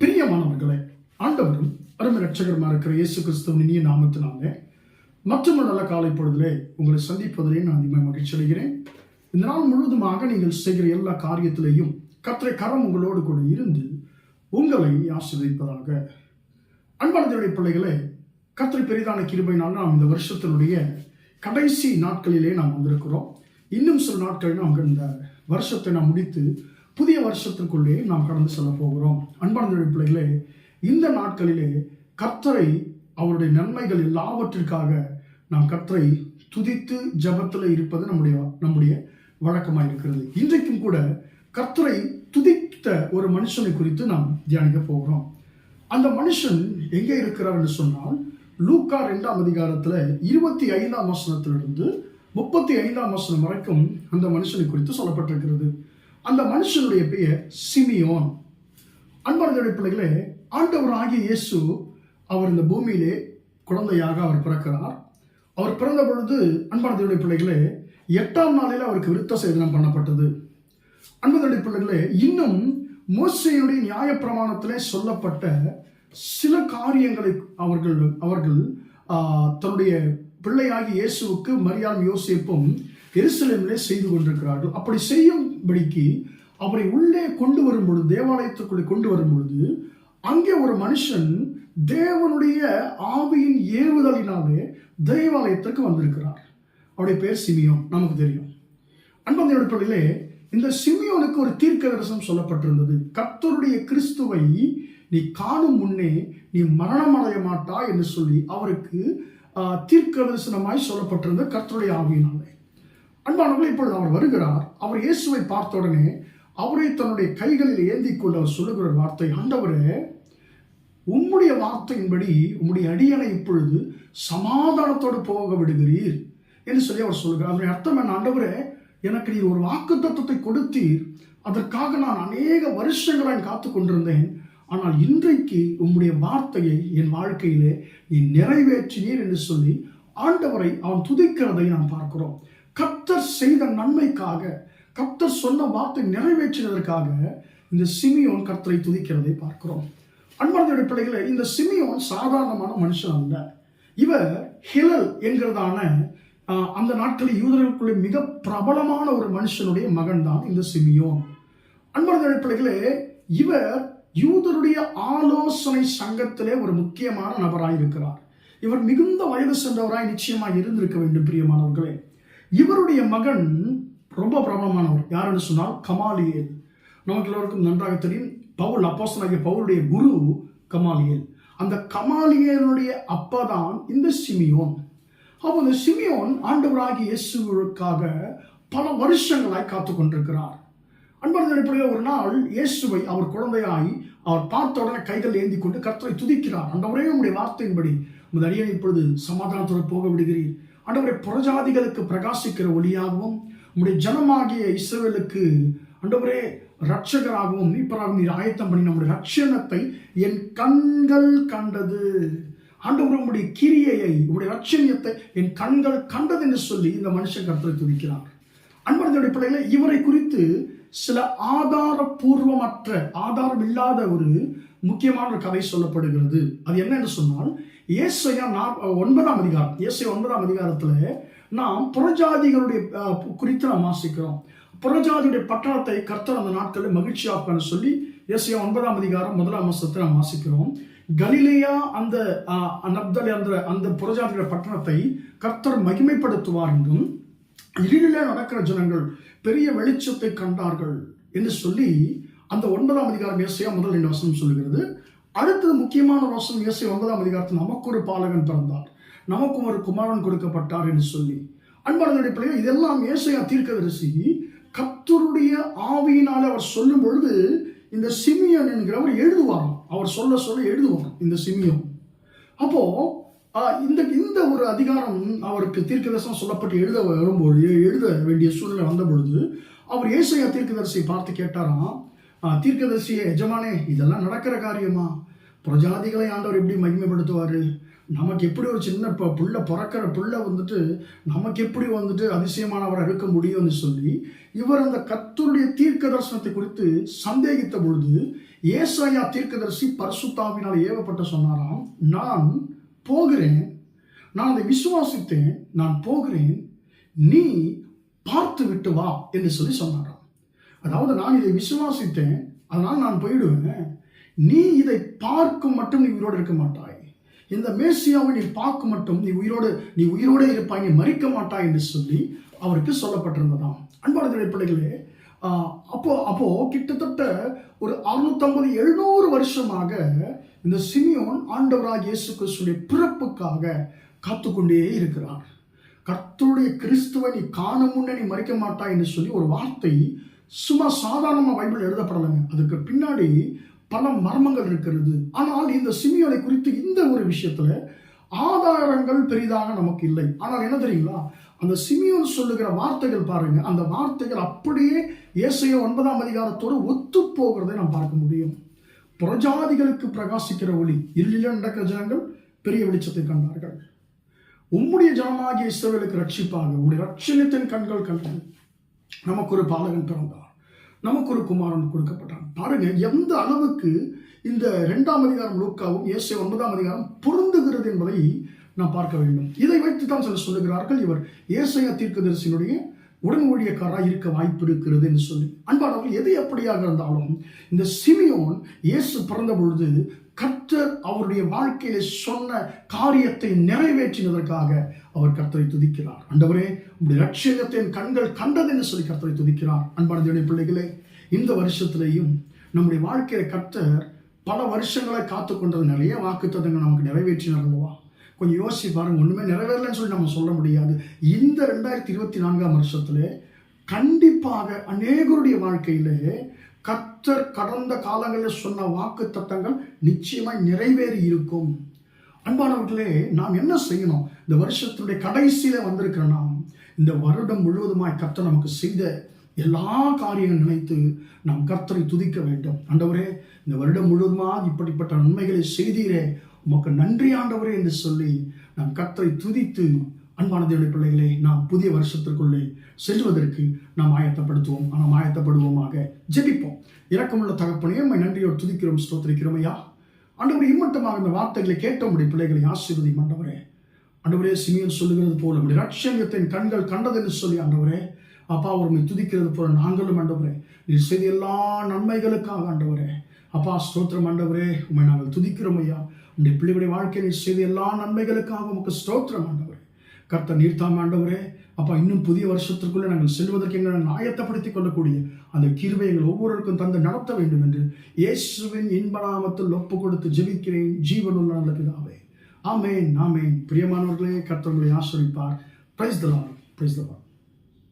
பிரியமானவர்களே ஆண்டவரும் அருமை ரட்சகருமா இருக்கிற இயேசு கிறிஸ்துவின் இனிய நாமத்தினாலே மற்றொரு நல்ல காலை பொழுதிலே உங்களை சந்திப்பதிலே நான் அதிகமாக மகிழ்ச்சி அடைகிறேன். இந்த நாள் முழுவதுமாக நீங்கள் செய்கிற எல்லா காரியத்திலேயும் கத்திரை கரம் உங்களோடு கூட இருந்து உங்களை ஆசிர்வதிப்பதாக. அன்பானதனுடைய பிள்ளைகளே கத்திரை பெரிதான கிருபையினால் நாம் இந்த வருஷத்தினுடைய கடைசி நாட்களிலே நாம் வந்திருக்கிறோம். இன்னும் சில நாட்கள் நாம் இந்த வருஷத்தை நாம் முடித்து புதிய வருஷத்திற்குள்ளே நாம் கடந்து செல்ல போகிறோம். அன்பான பிள்ளைகளே இந்த நாட்களிலே கர்த்தரை அவருடைய நன்மைகள் எல்லாவற்றிற்காக நாம் கர்த்தரை துதித்து ஜபத்தில் இருப்பது நம்முடைய நம்முடைய வழக்கமாக இருக்கிறது. இன்றைக்கும் கூட கர்த்தரை துதித்த ஒரு மனுஷனை குறித்து நாம் தியானிக்க போகிறோம். அந்த மனுஷன் எங்கே இருக்கிறார் என்று சொன்னால் லூக்கா ரெண்டாம் அதிகாரத்தில் இருபத்தி ஐந்தாம் வசனத்திலிருந்து முப்பத்தி ஐந்தாம் வசனம் வரைக்கும் அந்த மனுஷனை குறித்து சொல்லப்பட்டிருக்கிறது. அந்த மனுஷனுடைய பெயர் சிமியோன். அன்பானதுடைய பிள்ளைகளே ஆண்டவர் ஆகிய இயேசு அவர் இந்த பூமியிலே குழந்தையாக அவர் பிறக்கிறார். அவர் பிறந்த பொழுது அன்பானதுடைய பிள்ளைகளே எட்டாம் நாளில் அவருக்கு விருத்த சேதனம் பண்ணப்பட்டது. அன்பதனுடைய பிள்ளைகளே இன்னும் மோசையுடைய நியாயப்பிரமாணத்திலே சொல்லப்பட்ட சில காரியங்களை அவர்கள் அவர்கள் தன்னுடைய பிள்ளையாகி இயேசுவுக்கு மரியாதை யோசிப்பும் எருசலேமிலே செய்து கொண்டிருக்கிறார்கள். அப்படி செய்யும் படிக்கு அவரை உள்ளே கொண்டு வரும் பொழுது தேவாலயத்துக்குள்ளே கொண்டு வரும் பொழுது அங்கே ஒரு மனுஷன் தேவனுடைய ஆவியின் ஏவுதலினாலே தேவாலயத்திற்கு வந்திருக்கிறார். அவருடைய பேர் சிமியோன் நமக்கு தெரியும். அன்பந்த பிள்ளைகளே இந்த சிமியோனுக்கு ஒரு தீர்க்க தரிசனம் சொல்லப்பட்டிருந்தது. கர்த்தருடைய கிறிஸ்துவை நீ காணும் முன்னே நீ மரணம் அடைய மாட்டா என்று சொல்லி அவருக்கு தீர்க்க தரிசனமாய் சொல்லப்பட்டிருந்த கர்த்தருடைய ஆவியினாலே. அன்பானவர்கள் இப்பொழுது அவர் வருகிறார். அவர் இயேசுவை பார்த்த உடனே அவரை தன்னுடைய கைகளில் ஏந்தி கொண்டு அவர் சொல்லுகிற ஒரு வார்த்தை ஆண்டவரே உம்முடைய வார்த்தையின்படி உம்முடைய அடியனை இப்பொழுது சமாதானத்தோடு போக விடுகிறீர் என்று சொல்லி அவர் சொல்கிறார் அதனுடைய அர்த்தம் என்ன? ஆண்டவரே எனக்கு நீ ஒரு வாக்கு தத்துவத்தை கொடுத்தீர். அதற்காக நான் அநேக வருஷங்களாக காத்து கொண்டிருந்தேன். ஆனால் இன்றைக்கு உம்முடைய வார்த்தையை என் வாழ்க்கையிலே நீ நிறைவேற்றினீர் என்று சொல்லி ஆண்டவரை அவன் துதிக்கிறதை நாம் பார்க்கிறோம். கத்தர் செய்த நன்மைக்காக கர்த்தர் சொன்ன வார்த்தை நிறைவேற்றினதற்காக இந்த சிமியோன் கர்த்தரை துதிக்கிறதை பார்க்கிறோம். அன்பார்ந்த அடிப்படைகளை இந்த சிமியோன் சாதாரணமான மனுஷன் அல்ல. இவர் ஹிலல் என்கிறதான அந்த நாட்களில் யூதர்களுக்குள்ளே மிக பிரபலமான ஒரு மனுஷனுடைய மகன் தான் இந்த சிமியோன். அன்பார்ந்த அடிப்படைகளே இவர் யூதருடைய ஆலோசனை சங்கத்திலே ஒரு முக்கியமான நபராக இருக்கிறார். இவர் மிகுந்த வயது சென்றவராய் நிச்சயமாக இருந்திருக்க வேண்டும் பிரியமானவர்களே. இவருடைய மகன் ரொம்ப பிரபலமானவர். யாருன்னு சொன்னால் கமாலியல். நமக்கு எல்லோருக்கும் நன்றாக தெரியும் பவுல் அப்போசனாகிய பவுலுடைய குரு கமாலியல். அந்த கமாலியனுடைய அப்பா தான் இந்த சிமியோன். அப்போ இந்த சிமியோன் ஆண்டவராகிய இயேசுவுக்காக பல வருஷங்களாய் காத்து கொண்டிருக்கிறார். அன்பான அடிப்படையில் ஒரு நாள் இயேசுவை அவர் குழந்தையாய் அவர் பார்த்த உடனே கைகள் ஏந்தி கொண்டு கர்த்தரை துதிக்கிறார். ஆண்டவரே உடைய வார்த்தையின்படி உமது அடியனை இப்பொழுது சமாதானத்துடன் போக விடுகிறீர். ஆண்டவரை புறஜாதிகளுக்கு பிரகாசிக்கிற ஒளியாகவும் உங்களுடைய ஜனமாகிய இஸ்ரவேலுக்கு அண்டவரே ரட்சகராகவும் மீட்பராகவும் நீர் ஆயத்தம் பண்ணி நம்முடைய ரட்சணத்தை என் கண்கள் கண்டது. ஆண்டவர் உங்களுடைய கிரியையை உங்களுடைய ரட்சணியத்தை என் கண்கள் கண்டது என்று சொல்லி இந்த மனுஷன் கருத்தை துதிக்கிறார். அன்பர்களுடைய பிள்ளைகளை இவரை குறித்து சில ஆதாரபூர்வமற்ற ஆதாரம் இல்லாத ஒரு முக்கியமான ஒரு கதை சொல்லப்படுகிறது. அது என்ன என்று சொன்னால் ஏசையா நா- ஒன்பதாம் அதிகாரம் ஏசையா ஒன்பதாம் அதிகாரத்தில் நாம் புறஜாதிகளுடைய குறித்து நாம் வாசிக்கிறோம். புறஜாதியுடைய பட்டணத்தை கர்த்தர் அந்த நாட்களில் மகிழ்ச்சியாக்கன்னு சொல்லி எஸ்ஏ ஒன்பதாம் அதிகாரம் முதலாம் மாசத்தை நாம் வாசிக்கிறோம். கலிலேயா அந்த நப்தலி அந்த அந்த புறஜாதியுடைய பட்டணத்தை கர்த்தர் மகிமைப்படுத்துவார் என்றும் இருளிலே நடக்கிற ஜனங்கள் பெரிய வெளிச்சத்தை கண்டார்கள் என்று சொல்லி அந்த ஒன்பதாம் அதிகாரம் ஏசையா முதல் ரெண்டு வசனம் சொல்லுகிறது. அடுத்தது முக்கியமான வசனம் இயசை ஒன்பதாம் அதிகாரத்தில் நமக்கு ஒரு பாலகன் பிறந்தார். நமக்கும் ஒரு குமாரன் கொடுக்கப்பட்டார் என்று சொல்லி. அன்பான அடிப்படையில் இதெல்லாம் ஏசையா தீர்க்கதரிசி கத்தருடைய ஆவியினால் அவர் சொல்லும் பொழுது இந்த சிமியன் என்கிறவர் எழுதுவாராம் அவர் சொல்ல சொல்ல எழுதுவாராம் இந்த சிமியம் அப்போ இந்த இந்த ஒரு அதிகாரம் அவருக்கு தீர்க்கதரிசனம் சொல்லப்பட்டு எழுத வரும்போது எழுத வேண்டிய சூழ்நிலை வந்த பொழுது அவர் ஏசையா தீர்க்கதரிசியை பார்த்து கேட்டாராம் தீர்க்கதரிசியே எஜமானே இதெல்லாம் நடக்கிற காரியமா? பிரஜாதிகளை ஆண்டவர் எப்படி மகிமைப்படுத்துவார்? நமக்கு எப்படி ஒரு சின்ன ப- புள்ள பிறக்கிற புள்ள வந்துட்டு நமக்கு எப்படி வந்துட்டு அதிசயமானவராக இருக்க முடியும்னு சொல்லி இவர் அந்த கத்தருடைய தீர்க்க தரிசனத்தை குறித்து சந்தேகித்த பொழுது ஏசாயா தீர்க்கதரிசி பரிசுத்தாவினால் ஏவப்பட்ட சொன்னாராம் நான் போகிறேன் நான் அதை விசுவாசித்தேன் நான் போகிறேன் நீ பார்த்து விட்டு வா என்று சொல்லி சொன்னாராம். அதாவது நான் இதை விசுவாசித்தேன் அதனால் நான் போயிடுவேன் நீ இதை பார்க்கும் மட்டும் நீ உயிரோடு இருக்க மாட்டாய். இந்த மேசியாவை நீ பார்க்க மட்டும் நீ உயிரோடு நீ உயிரோடு இருப்பாய் நீ மறிக்க மாட்டாய் என்று சொல்லி அவருக்கு சொல்லப்பட்டிருந்ததாம். அன்பான பிள்ளைகளே அப்போ அப்போ கிட்டத்தட்ட ஒரு அறுநூத்தம்பது எழுநூறு வருஷமாக இந்த சிமியோன் ஆண்டவராக இயேசு கிறிஸ்துடைய பிறப்புக்காக காத்துக்கொண்டே இருக்கிறார். கர்த்தருடைய கிறிஸ்துவை நீ காண முன்னே நீ மறிக்க மாட்டாய் என்று சொல்லி ஒரு வார்த்தை சும்மா சாதாரணமாக பைபிள் எழுதப்படலைங்க. அதுக்கு பின்னாடி பல மர்மங்கள் இருக்கிறது. ஆனால் இந்த சிமியோனை குறித்து இந்த ஒரு விஷயத்துல ஆதாரங்கள் பெரிதாக நமக்கு இல்லை. ஆனால் என்ன தெரியுங்களா? அந்த சிமியோன் சொல்லுகிற வார்த்தைகள் பாருங்க. அந்த வார்த்தைகள் அப்படியே இயேசைய ஒன்பதாம் அதிகாரத்தோடு ஒத்து போகிறதை நாம் பார்க்க முடியும். புறஜாதிகளுக்கு பிரகாசிக்கிற ஒளி. இருளில நடக்கிற ஜனங்கள் பெரிய வெளிச்சத்தை கண்டார்கள். உம்முடைய ஜனமாகிய இஸ்ரவேலுக்கு ரட்சிப்பாக உடைய ரட்சணத்தின் கண்கள் கண்டு நமக்கு ஒரு பாலகன் பிறந்தார். நமக்கு ஒரு குமாரன் கொடுக்கப்பட்டான். பாருங்க எந்த அளவுக்கு இந்த இரண்டாம் அதிகாரம் லூக்காவும் இயேசு ஒன்பதாம் அதிகாரம் பொருந்துகிறது என்பதை நாம் பார்க்க வேண்டும். இதை வைத்து தான் சில சொல்லுகிறார்கள் இவர் ஏசையா தீர்க்கதரிசியினுடைய உடன் ஊழியக்காராக இருக்க வாய்ப்பு இருக்கிறது என்று சொல்லி. அன்பானவர்கள் எது எப்படியாக இருந்தாலும் இந்த சிமியோன் இயேசு பிறந்த பொழுது கர்த்தர் அவருடைய வாழ்க்கையில சொன்ன காரியத்தை நிறைவேற்றினதற்காக அவர் கர்த்தரை துதிக்கிறார். அண்டவரே உங்களுடைய லட்சியத்தின் கண்கள் கண்டது என்று சொல்லி கர்த்தரை துதிக்கிறார். அன்பான பிள்ளைகளே இந்த வருஷத்திலையும் நம்முடைய வாழ்க்கையில கர்த்தர் பல வருஷங்களை காத்து கொண்டது நிறைய வாக்குத்தத்தங்கள் நமக்கு நிறைவேற்றினார் அல்லவா? கொஞ்சம் யோசிச்சு பாருங்க ஒன்றுமே நிறைவேறலன்னு சொல்லி நம்ம சொல்ல முடியாது. இந்த ரெண்டாயிரத்தி இருபத்தி நான்காம் வருஷத்துல கண்டிப்பாக அநேகருடைய வாழ்க்கையிலே கர்த்தர் கடந்த காலங்களில் சொன்ன வாக்கு தத்தங்கள் நிச்சயமாய் நிறைவேறி இருக்கும். அன்பானவர்களே நாம் என்ன செய்யணும்? இந்த வருஷத்தினுடைய கடைசியில வந்திருக்கிற நாம் இந்த வருடம் முழுவதுமாய் கர்த்தர் நமக்கு செய்த எல்லா காரியங்கள் நினைத்து நாம் கர்த்தரை துதிக்க வேண்டும். ஆண்டவரே இந்த வருடம் முழுவதுமாக இப்படிப்பட்ட நன்மைகளை செய்தீரே. உமக்கு நன்றி ஆண்டவரே என்று சொல்லி நாம் கர்த்தரை துதித்து அன்பான தேவனுடைய பிள்ளைகளை நாம் புதிய வருஷத்திற்குள்ளே செல்வதற்கு நாம் ஆயத்தப்படுத்துவோம். நாம் ஆயத்தப்படுவோமாக ஜெபிப்போம். இரக்கமுள்ள தகப்பனே உம்மை நன்றியோடு துதிக்கிறோம் ஸ்தோத்திரிக்கிறோம் ஐயா. ஆண்டவரே இம்மட்டமாக இந்த வார்த்தைகளை கேட்ட உடைய பிள்ளைகளை ஆசீர்வதி மண்டவரே ஆண்டவரே சிமியன் சொல்லுகிறது போல நம்முடைய ரட்சணியத்தின் கண்கள் கண்டதென்று சொல்லி ஆண்டவரே அப்பா உண்மை துதிக்கிறது போல நாங்களும் ஆண்டவரே நீர் செய்த எல்லா நன்மைகளுக்காக ஆண்டவரே. அப்பா ஸ்தோத்திரம் ஆண்டவரே உண்மை நாங்கள் துதிக்கிறோம் ஐயா. உடைய பிள்ளைகளுடைய வாழ்க்கையில் செய்த எல்லா நன்மைகளுக்காக உமக்கு ஸ்தோத்திரம் ஆண்டவரே. கர்த்த நீர்த்தாம் ஆண்டவரே. அப்பா இன்னும் புதிய வருஷத்திற்குள்ளே நாங்கள் செல்வதற்கு எங்களை நாங்கள் ஆயத்தப்படுத்திக் கொள்ளக்கூடிய அந்த கிருவை எங்கள் ஒவ்வொருவருக்கும் தந்து நடத்த வேண்டும் என்று இயேசுவின் இன்பநாமத்தில் ஒப்பு கொடுத்து ஜெபிக்கிறேன். ஜீவனுள்ள நல்ல பிதாவே. ஆமேன் ஆமேன். பிரியமானவர்களே கர்த்தர்களை ஆசிரிப்பார். Price தலாம் price தலாம்